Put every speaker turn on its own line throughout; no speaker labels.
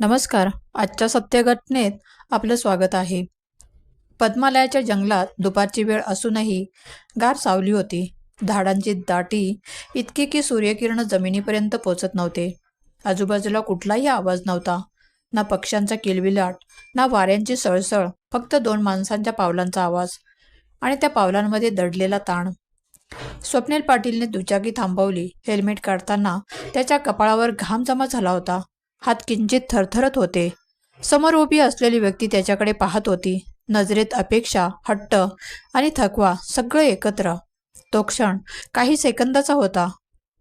नमस्कार. आजच्या सत्यघटनेत आपलं स्वागत आहे. पद्मालयाच्या जंगलात दुपारची वेळ असूनही गार सावली होती. झाडांची दाटी इतकी की सूर्यकिरण जमिनीपर्यंत पोचत नव्हते. आजूबाजूला कुठलाही आवाज नव्हता. ना पक्ष्यांचा किलबिलाट ना वाऱ्यांची सळसळ फक्त दोन माणसांच्या पावलांचा आवाज आणि त्या पावलांमध्ये दडलेला ताण. स्वप्नील पाटीलने दुचाकी थांबवली हेल्मेट काढताना त्याच्या कपाळावर घाम जमा झाला होता. हात किंचित थरथरत होते. समोर उभी असलेली व्यक्ती त्याच्याकडे पाहत होती. नजरेत अपेक्षा हट्ट आणि थकवा सगळं एकत्र. तो क्षण काही सेकंदाचा होता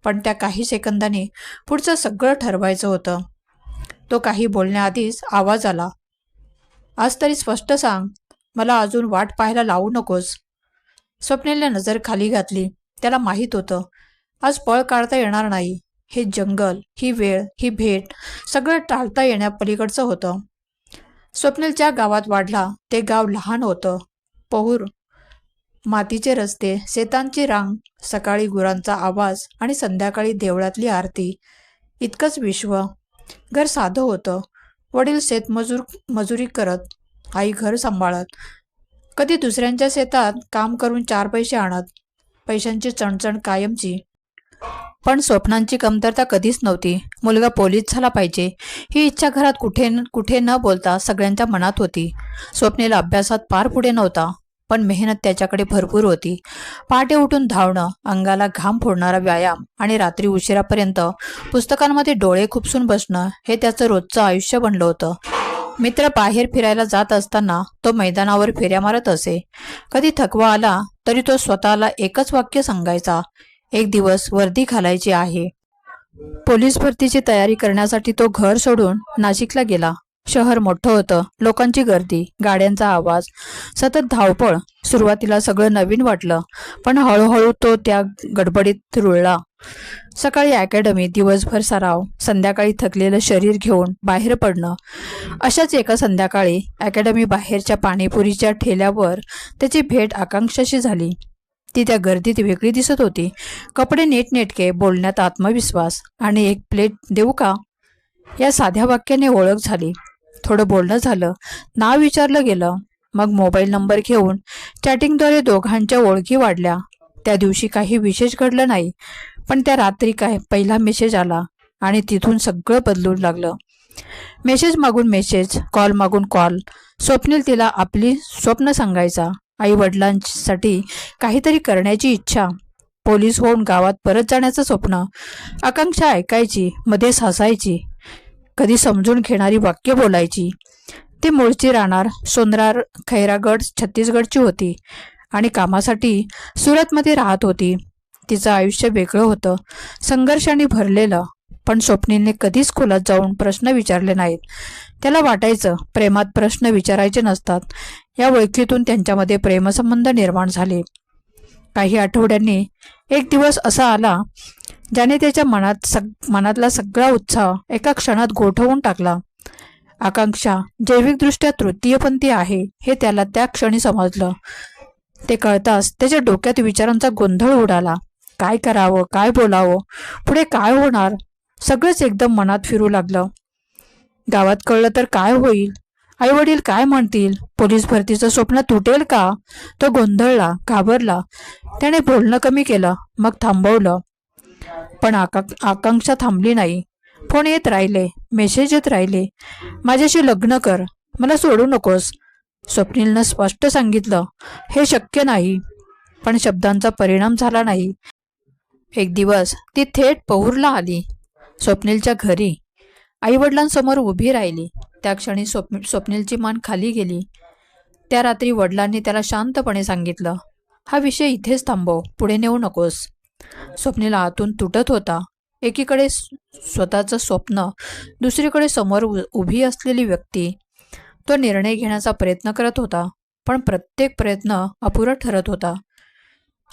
पण त्या काही सेकंदाने पुढचं सगळं ठरवायचं होतं. तो काही बोलण्याआधीच आवाज आला. आज तरी स्पष्ट सांग मला अजून वाट पाहायला लावू नकोस. स्वप्नेला नजर खाली घातली. त्याला माहीत होतं आज पळ काढता येणार नाही. हे जंगल ही वेळ ही भेट सगळं टाळता येण्यापलीकडचं होतं. स्वप्नील ज्या गावात वाढला ते गाव लहान होतं. पहूर मातीचे रस्ते शेतांची रांग सकाळी गुरांचा आवाज आणि संध्याकाळी देवळातली आरती इतकंच विश्व. घर साधं होतं. वडील शेतमजूर मजुरी करत आई घर सांभाळत. कधी दुसऱ्यांच्या शेतात काम करून चार पैसे आणत पैशांची चणचण कायमची. पण स्वप्नांची कमतरता कधीच नव्हती. मुलगा पोलीस झाला पाहिजे. ही इच्छा घरात कुठे न- कुठे न बोलता सगळ्यांच्या मनात होती. स्वप्नेला अभ्यासात फार पुढे नव्हता पण मेहनत त्याच्याकडे भरपूर होती. पहाटे उठून धावणं अंगाला घाम फोडणारा व्यायाम आणि रात्री उशिरापर्यंत पुस्तकांमध्ये डोळे खुपसून बसणं हे त्याचं रोजचं आयुष्य बनलं होतं. मित्र बाहेर फिरायला जात असताना तो मैदानावर फेऱ्या मारत असे. कधी थकवा आला तरी तो स्वतःला एकच वाक्य सांगायचा एक दिवस वर्दी घालायची आहे. पोलीस भरतीची तयारी करण्यासाठी तो घर सोडून नाशिकला गेला. शहर मोठं होतं. लोकांची गर्दी गाड्यांचा आवाज सतत धावपळ. सुरुवातीला सगळं नवीन वाटलं पण हळूहळू तो त्या गडबडीत रुळला. सकाळी अकॅडमी दिवसभर सराव संध्याकाळी थकलेलं शरीर घेऊन बाहेर पडणं. अशाच एका संध्याकाळी अकॅडमी बाहेरच्या पाणीपुरीच्या ठेल्यावर त्याची भेट आकांक्षाशी झाली. ती त्या गर्दीत वेगळी दिसत होती. कपडे नीटनेटके बोलण्यात आत्मविश्वास आणि एक प्लेट देऊ का? या साध्या वाक्याने ओळख झाली. थोडं बोलणं झालं. नाव विचारलं गेलं. मग मोबाईल नंबर घेऊन चॅटिंगद्वारे दोघांच्या ओळखी वाढल्या. त्या दिवशी काही विशेष घडलं नाही. पण त्या रात्री काय पहिला मेसेज आला आणि तिथून सगळं बदलून लागलं. मेसेज मागून मेसेज कॉल मागून कॉल स्वप्नील तिला आपली स्वप्न सांगायचा. आई वडिलांसाठी काहीतरी करण्याची इच्छा. पोलीस होऊन गावात परत जाण्याचं स्वप्न. आकांक्षा ऐकायची मध्येच हसायची कधी समजून घेणारी वाक्य बोलायची. ती मूळची राहणार सोनरार खैरागड छत्तीसगडची होती आणि कामासाठी सुरतमध्ये राहत होती. तिचं आयुष्य वेगळं होतं. संघर्षाने भरलेलं. पण स्वप्नीलने कधीच खोलात जाऊन प्रश्न विचारले नाहीत. त्याला वाटायचं प्रेमात प्रश्न विचारायचे नसतात. या ओळखीतून त्यांच्यामध्ये प्रेमसंबंध निर्माण झाले. काही आठवड्यांनी एक दिवस असा आला ज्याने त्याच्या मनात सग मनातला सगळा उत्साह एका क्षणात गोठवून टाकला. आकांक्षा जैविकदृष्ट्या तृतीयपंथी आहे हे त्याला त्या क्षणी समजलं. ते कळताच त्याच्या डोक्यात विचारांचा गोंधळ उडाला. काय करावं काय बोलावं पुढे काय होणार? सगळंच एकदम मनात फिरू लागलं. गावात कळलं तर काय होईल? आई वडील काय म्हणतील? पोलीस भरतीचं स्वप्न तुटेल का? तो गोंधळला घाबरला. त्याने बोलणं कमी केलं मग थांबवलं. पण आका आकांक्षा थांबली नाही. फोन येत राहिले मेसेज येत राहिले. माझ्याशी लग्न कर मला सोडू नकोस. स्वप्नीलनं स्पष्ट सांगितलं हे शक्य नाही. पण शब्दांचा परिणाम झाला नाही. एक दिवस ती थेट पौरला आली. स्वप्नीलच्या घरी. आईवडिलांसमोर उभी राहिली. त्या क्षणी स्वप्न स्वप्नीलची मान खाली गेली. त्या रात्री वडिलांनी त्याला शांतपणे सांगितलं हा विषय इथेच थांबव पुढे नेऊ नकोस. स्वप्नील आतून तुटत होता. एकीकडे स्वतःचं स्वप्न दुसरीकडे समोर उ- उभी असलेली व्यक्ती. तो निर्णय घेण्याचा प्रयत्न करत होता पण प्रत्येक प्रयत्न अपुरा ठरत होता.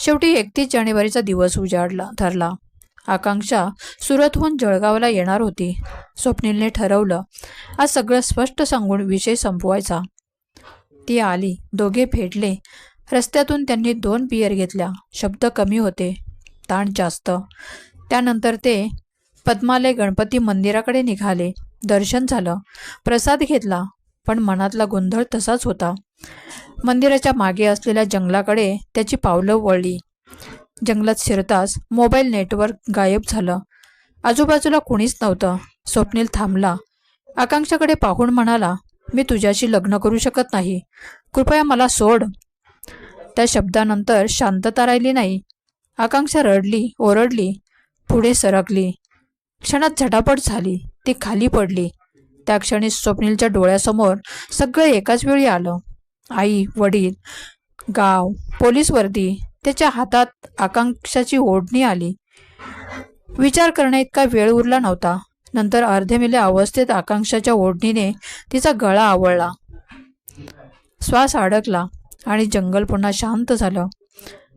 शेवटी एकतीस जानेवारीचा दिवस उजाडला ठरला आकांक्षा सुरतहून जळगावला येणार होती. स्वप्नीलने ठरवलं आज सगळं स्पष्ट सांगून विषय संपवायचा. ती आली. दोघे भेटले रस्त्यातून त्यांनी दोन बियर घेतल्या. शब्द कमी होते. ताण जास्त. त्यानंतर ते पद्मालय गणपती मंदिराकडे निघाले. दर्शन झालं. प्रसाद घेतला. पण मनातला गोंधळ तसाच होता. मंदिराच्या मागे असलेल्या जंगलाकडे त्याची पावलं वळली. जंगलात शिरताच मोबाईल नेटवर्क गायब झालं. आजूबाजूला कुणीच नव्हतं. स्वप्नील थांबला. आकांक्षाकडे पाहून म्हणाला मी तुझ्याशी लग्न करू शकत नाही. कृपया मला सोड. त्या शब्दानंतर शांतता राहिली नाही. आकांक्षा रडली ओरडली पुढे सरकली. क्षणात झटापट झाली ती खाली पडली. त्या क्षणी स्वप्नीलच्या डोळ्यासमोर सगळं एकाच वेळी आलं. आई वडील गाव पोलीस वर्दी त्याच्या हातात आकांक्षाची ओढणी आली. विचार करण्या इतका वेळ उरला नव्हता. नंतर अर्धेमेल्या अवस्थेत आकांक्षाच्या ओढणीने तिचा गळा आवळला. श्वास अडकला आणि जंगल पुन्हा शांत झालं.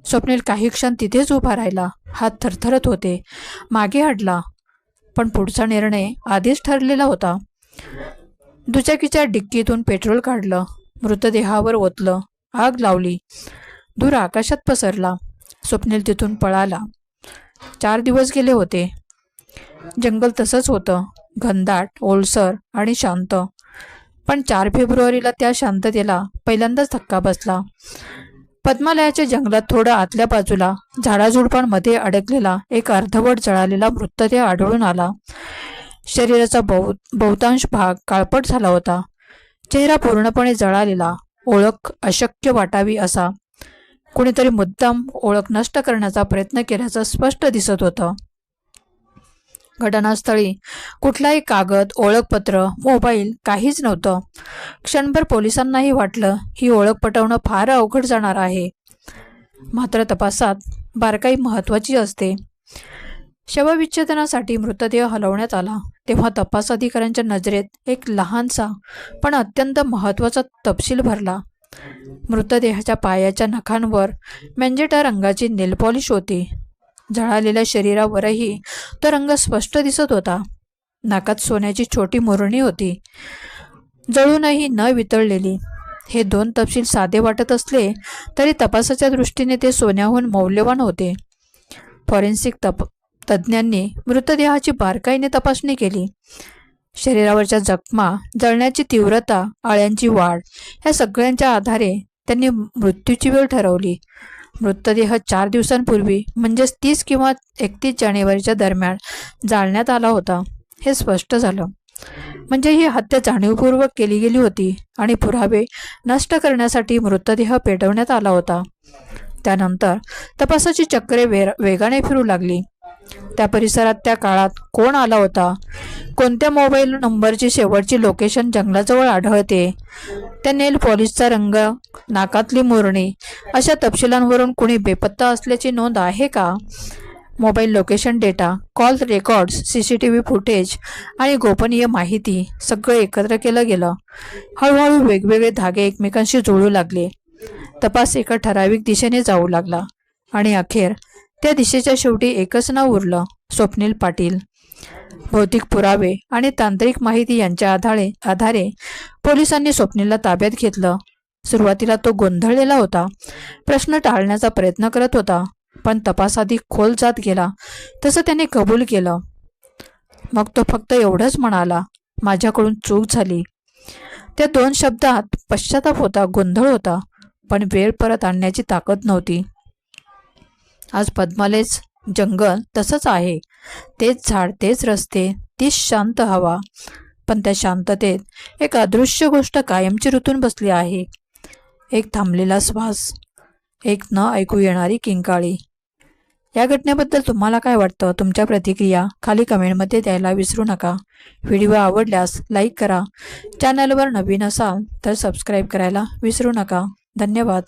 स्वप्नील काही क्षण तिथेच उभा राहिला. हात थरथरत होते. मागे हटला पण पुढचा निर्णय आधीच ठरलेला होता. दुचाकीच्या डिक्कीतून पेट्रोल काढलं. मृतदेहावर ओतलं. आग लावली. धूर आकाशात पसरला? स्वप्नील तिथून पळाला. चार दिवस गेले होते. जंगल तसंच होतं. घनदाट ओलसर आणि शांत. पण चार फेब्रुवारीला त्या शांततेला पहिल्यांदाच धक्का बसला. पद्मालयाच्या जंगलात थोडं आतल्या बाजूला झाडाझुडपांमध्ये अडकलेला एक अर्धवट जळालेला मृतदेह आढळून आला. शरीराचा बहु बहुतांश भाग काळपट झाला होता. चेहरा पूर्णपणे जळालेला ओळख अशक्य वाटावी असा कुणीतरी मुद्दाम ओळख नष्ट करण्याचा प्रयत्न केल्याचं स्पष्ट दिसत होतं. घटनास्थळी कुठलाही कागद ओळखपत्र मोबाईल काहीच नव्हतं. क्षणभर पोलिसांनाही वाटलं ही ओळख पटवणं फार अवघड जाणार आहे. मात्र तपासात बारकाई महत्त्वाची असते. शवविच्छेदनासाठी मृतदेह हलवण्यात आला तेव्हा तपास अधिकाऱ्यांच्या नजरेत एक लहानसा पण अत्यंत महत्त्वाचा तपशील भरला. मृतदेहाच्या पायाच्या नखांवर मेंजेटा रंगाची नेलपॉलिश होती. जळालेल्या शरीरावरही तो रंग स्पष्ट दिसत होता. नाकात सोन्याची छोटी मुरणी होती. जळूनही न वितळलेली. हे दोन तपशील साधे वाटत असले तरी तपासाच्या दृष्टीने ते सोन्याहून मौल्यवान होते. फॉरेन्सिक तप तज्ज्ञांनी मृतदेहाची बारकाईने तपासणी केली. शरीरावरच्या जखमा जळण्याची तीव्रता आळ्यांची वाढ या सगळ्यांच्या आधारे त्यांनी मृत्यूची वेळ ठरवली. मृतदेह चार दिवसांपूर्वी म्हणजेच तीस किंवा एकतीस जानेवारीच्या दरम्यान जाळण्यात आला होता हे स्पष्ट झालं. म्हणजे ही हत्या जाणीवपूर्वक केली गेली होती आणि पुरावे नष्ट करण्यासाठी मृतदेह पेटवण्यात आला होता. त्यानंतर तपासाची चक्रे वे वेगाने फिरू लागली. त्या परिसरात त्या काळात कोण आला होता? कोणत्या मोबाईल नंबरची शेवटची लोकेशन जंगलाजवळ आढळते? त्या नेल पॉलिशचा रंग नाकातली मुरणी अशा तपशिलांवरून कुणी बेपत्ता असल्याची नोंद आहे का? Mobile location data call records C C T V footage आणि गोपनीय माहिती सगळं एकत्र केलं गेलं. हळूहळू वेगवेगळे धागे एकमेकांशी जुळू लागले. तपास एका ठराविक दिशेने जाऊ लागला. आणि अखेर त्या दिशेच्या शेवटी एकच नाव उरलं स्वप्नील पाटील. भौतिक पुरावे आणि तांत्रिक माहिती यांच्या आधारे आधारे पोलिसांनी स्वप्नीलला ताब्यात घेतलं. सुरुवातीला तो गोंधळलेला होता. प्रश्न टाळण्याचा प्रयत्न करत होता पण तपास खोल जात गेला. तसं त्याने कबूल केलं. मग तो फक्त एवढंच म्हणाला माझ्याकडून चूक झाली. त्या दोन शब्दात पश्चाताप होता गोंधळ होता पण वेळ परत आणण्याची ताकद नव्हती. आज पद्मालेच जंगल तसंच आहे. तेच झाड तेच रस्ते तीच शांत हवा. पण त्या शांततेत एक अदृश्य गोष्ट कायमची ऋतून बसली आहे. एक थांबलेला श्वास एक न ऐकू येणारी किंकाळी. या घटनेबद्दल तुम्हाला काय वाटतं? तुमच्या प्रतिक्रिया खाली कमेंटमध्ये द्यायला विसरू नका. व्हिडिओ आवडल्यास लाईक करा. चॅनलवर नवीन असाल तर सबस्क्राईब करायला विसरू नका. धन्यवाद.